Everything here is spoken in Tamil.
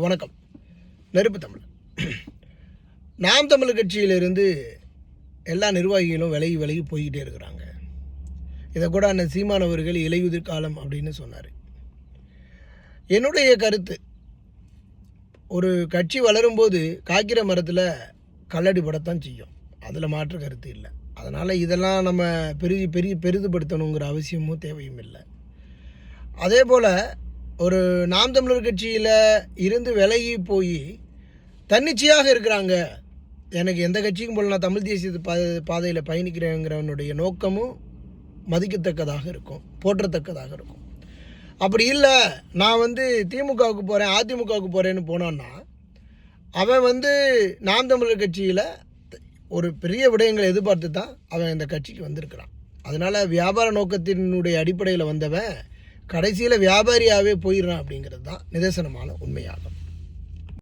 வணக்கம். நெருப்பு தமிழ். நாம் தமிழ் கட்சியிலிருந்து எல்லா நிர்வாகிகளும் விலகி விலகி போய்கிட்டே இருக்கிறாங்க. இதை கூட அந்த சீமான் அவர்கள் இலையுதிர் காலம் அப்படின்னு சொன்னார். என்னுடைய கருத்து ஒரு கட்சி வளரும்போது காய்க்கிற மரத்தில் கல்லடி படத்தான் செய்யும். அதில் மாற்று கருத்து இல்லை. அதனால் இதெல்லாம் நம்ம பெரிய பெரிய பெரிதுபடுத்தணுங்கிற அவசியமும் தேவையும் இல்லை. அதே போல் ஒரு நாம் தமிழர் கட்சியில் இருந்து விலகி போய் தன்னிச்சையாக இருக்கிறாங்க. எனக்கு எந்த கட்சிக்கும் போல நான் தமிழ் தேசிய பா பாதையில் பயணிக்கிறேங்கிறவனுடைய நோக்கமும் மதிக்கத்தக்கதாக இருக்கும் போற்றத்தக்கதாக இருக்கும். அப்படி இல்லை நான் வந்து திமுகவுக்கு போகிறேன் அதிமுகவுக்கு போகிறேன்னு போனான்னா அவன் வந்து நாம் தமிழர் கட்சியில் ஒரு பெரிய விடயங்களை எதிர்பார்த்து தான் அவன் இந்த கட்சிக்கு வந்திருக்கிறான். அதனால் வியாபார நோக்கத்தினுடைய அடிப்படையில் வந்தவன் கடைசியில் வியாபாரியாகவே போயிடுறான் அப்படிங்கிறது தான் நிதர்சனமான உண்மையாகும்.